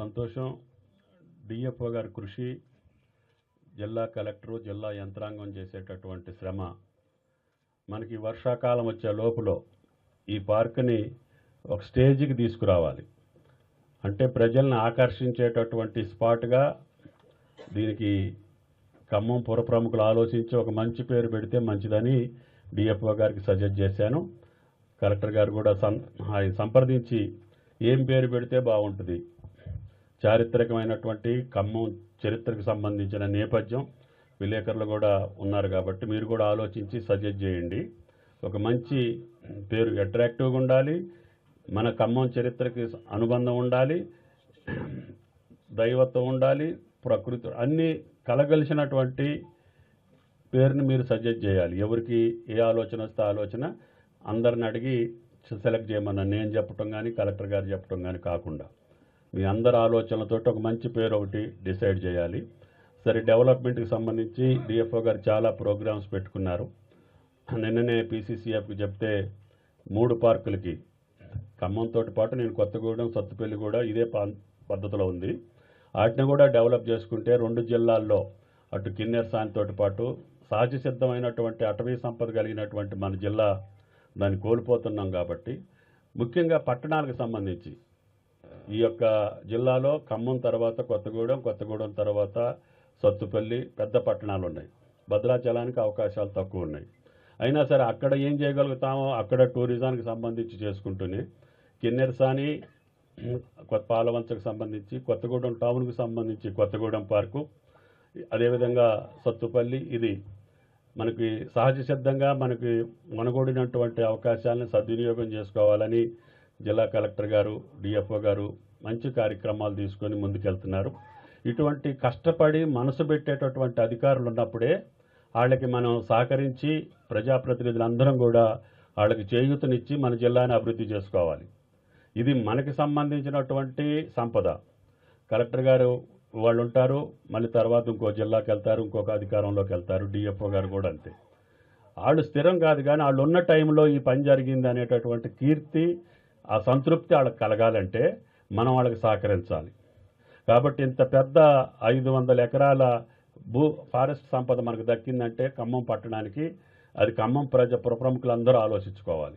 సంతోషం. డిఎఫ్ఓ గారి కృషి జిల్లా కలెక్టరు జిల్లా యంత్రాంగం చేసేటటువంటి శ్రమ. మనకి వర్షాకాలం వచ్చే లోపల ఈ పార్క్ని ఒక స్టేజ్కి తీసుకురావాలి. అంటే ప్రజల్ని ఆకర్షించేటటువంటి స్పాట్గా దీనికి ఖమ్మం పుర ప్రముఖులు ఆలోచించి ఒక మంచి పేరు పెడితే మంచిదని డిఎఫ్ఓ గారికి సజెస్ట్ చేశాను. కలెక్టర్ గారు కూడా సం సంప్రదించి ఏం పేరు పెడితే బాగుంటుంది. చారిత్రకమైనటువంటి ఖమ్మం చరిత్రకు సంబంధించిన నేపథ్యం విలేకరులు కూడా ఉన్నారు కాబట్టి మీరు కూడా ఆలోచించి సజెస్ట్ చేయండి. ఒక మంచి పేరు అట్రాక్టివ్గా ఉండాలి. మన ఖమ్మం చరిత్రకి అనుబంధం ఉండాలి. దైవత్వం ఉండాలి. ప్రకృతి అన్నీ కలగలిసినటువంటి పేరుని మీరు సజెస్ట్ చేయాలి. ఎవరికి ఏ ఆలోచన వస్తే ఆ ఆలోచన అందరిని అడిగి సెలెక్ట్ చేయమన్నా నేను చెప్పటం కానీ కలెక్టర్ గారు చెప్పటం కానీ కాకుండా. మీ అందరి ఆలోచనలతో ఒక మంచి పేరు ఒకటి డిసైడ్ చేయాలి. సరే డెవలప్మెంట్కి సంబంధించి డిఎఫ్ఓ గారు చాలా ప్రోగ్రామ్స్ పెట్టుకున్నారు. నిన్ననే పీసీసీఎఫ్కి చెప్తే మూడు పార్కులకి ఖమ్మంతో పాటు నేను కొత్తగూడెం సత్తుపల్లి కూడా ఇదే పద్ధతిలో ఉంది. వాటిని కూడా డెవలప్ చేసుకుంటే రెండు జిల్లాల్లో అటు కిన్నెర్ సాయంతో పాటు సహజ సిద్ధమైనటువంటి అటవీ సంపద కలిగినటువంటి మన జిల్లా దాన్ని కోల్పోతున్నాం కాబట్టి ముఖ్యంగా పట్టణాలకు సంబంధించి ఈ యొక్క జిల్లాలో ఖమ్మం తర్వాత కొత్తగూడెం కొత్తగూడెం తర్వాత సత్తుపల్లి పెద్ద పట్టణాలు ఉన్నాయి. భద్రాచలానికి అవకాశాలు తక్కువ ఉన్నాయి. అయినా సరే అక్కడ ఏం చేయగలుగుతామో అక్కడ టూరిజానికి సంబంధించి చేసుకుంటూనే కిన్నెరసాని కొత్త పాలవంచకు సంబంధించి కొత్తగూడెం టౌన్కి సంబంధించి కొత్తగూడెం పార్కు అదేవిధంగా సత్తుపల్లి ఇది మనకి సహజ సిద్ధంగా మనకి మనగూడినటువంటి అవకాశాలను సద్వినియోగం చేసుకోవాలని జిల్లా కలెక్టర్ గారు డిఎఫ్ఓ గారు మంచి కార్యక్రమాలు తీసుకొని ముందుకెళ్తున్నారు. ఇటువంటి కష్టపడి మనసు పెట్టేటటువంటి అధికారులు ఉన్నప్పుడే వాళ్ళకి మనం సహకరించి ప్రజాప్రతినిధులందరం కూడా వాళ్ళకి చేయూతనిచ్చి మన జిల్లాని అభివృద్ధి చేసుకోవాలి. ఇది మనకి సంబంధించినటువంటి సంపద. కలెక్టర్ గారు వాళ్ళు ఉంటారు మళ్ళీ తర్వాత ఇంకో జిల్లాకి వెళ్తారు ఇంకొక అధికారంలోకి వెళ్తారు డిఎఫ్ఓ గారు కూడా అంతే. వాళ్ళు స్థిరం కాదు కానీ వాళ్ళు ఉన్న టైంలో ఈ పని జరిగింది అనేటటువంటి కీర్తి ఆ సంతృప్తి వాళ్ళకి కలగాలంటే మనం వాళ్ళకి సహకరించాలి. కాబట్టి ఇంత పెద్ద ఐదు వందల ఎకరాల భూ ఫారెస్ట్ సంపద మనకు దక్కిందంటే ఖమ్మం పట్టణానికి అది ఖమ్మం ప్రజ ప్రముఖులందరూ ఆలోచించుకోవాలి.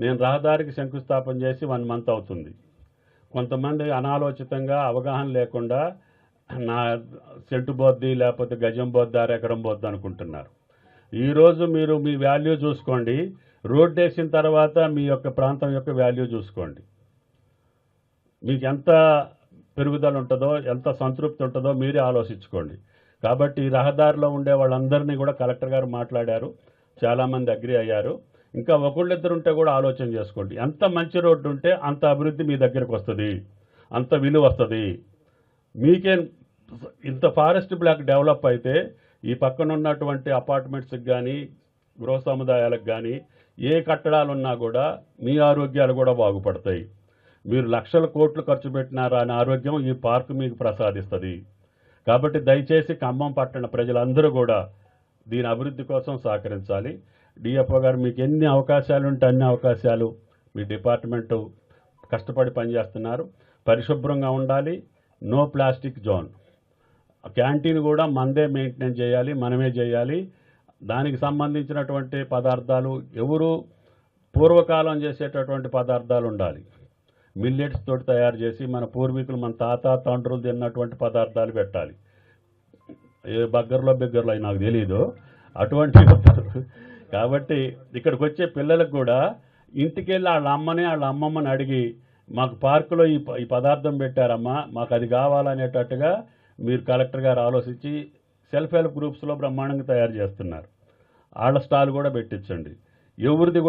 నేను రహదారికి శంకుస్థాపన చేసి వన్ మంత్ అవుతుంది. కొంతమంది అనాలోచితంగా అవగాహన లేకుండా నా సెంటు బొద్ది లేకపోతే గజం బొద్ది ఎకరం బొద్ది అనుకుంటున్నారు. ఈరోజు మీరు మీ వాల్యూ చూసుకోండి. రోడ్ వేసిన తర్వాత మీ యొక్క ప్రాంతం యొక్క వాల్యూ చూసుకోండి. మీకు ఎంత పెరుగుదల ఉంటుందో ఎంత సంతృప్తి ఉంటుందో మీరే ఆలోచించుకోండి. కాబట్టి రహదారిలో ఉండే వాళ్ళందరినీ కూడా కలెక్టర్ గారు మాట్లాడారు. చాలామంది అగ్రి అయ్యారు. ఇంకా ఒకళ్ళిద్దరు ఉంటే కూడా ఆలోచన చేసుకోండి. ఎంత మంచి రోడ్డు ఉంటే అంత అభివృద్ధి మీ దగ్గరకు వస్తుంది. అంత విలువ వస్తుంది. మీకే ఇంత ఫారెస్ట్ బ్లాక్ డెవలప్ అయితే ఈ పక్కన ఉన్నటువంటి అపార్ట్మెంట్స్కి కానీ గృహ సముదాయాలకు కానీ ఏ కట్టడాలు ఉన్నా కూడా మీ ఆరోగ్యాలు కూడా బాగుపడతాయి. మీరు లక్షల కోట్లు ఖర్చు పెట్టినారా అని ఆరోగ్యం ఈ పార్కు మీకు ప్రసాదిస్తుంది. కాబట్టి దయచేసి ఖమ్మం పట్టణ ప్రజలందరూ కూడా దీని అభివృద్ధి కోసం సహకరించాలి. డిఎఫ్ఓ గారు మీకు ఎన్ని అవకాశాలు ఉంటే అన్ని అవకాశాలు మీ డిపార్ట్మెంటు కష్టపడి పనిచేస్తున్నారు. పరిశుభ్రంగా ఉండాలి. No plastic zone. క్యాంటీన్ కూడా మందే మెయింటైన్ చేయాలి మనమే చేయాలి. దానికి సంబంధించినటువంటి పదార్థాలు ఎవరు పూర్వకాలం చేసేటటువంటి పదార్థాలు ఉండాలి. మిల్లెట్స్ తోటి తయారు చేసి మన పూర్వీకులు మన తాత తండ్రులు తిన్నటువంటి పదార్థాలు పెట్టాలి. ఏ బగ్గర్లో బిగ్గర్లో అవి నాకు తెలియదు అటువంటి కాబట్టి ఇక్కడికి వచ్చే పిల్లలకు కూడా ఇంటికెళ్ళి వాళ్ళ అమ్మని వాళ్ళ అమ్మమ్మని అడిగి మాకు పార్కులో ఈ ప- ఈ పదార్థం పెట్టారమ్మా మాకు అది కావాలనేటట్టుగా మీరు కలెక్టర్ గారు ఆలోచించి సెల్ఫ్ హెల్ప్ గ్రూప్స్లో బ్రహ్మాండంగా తయారు చేస్తున్నారు. ఆడ స్టాల్ కూడా పెట్టించండి. ఎవరిది కూడా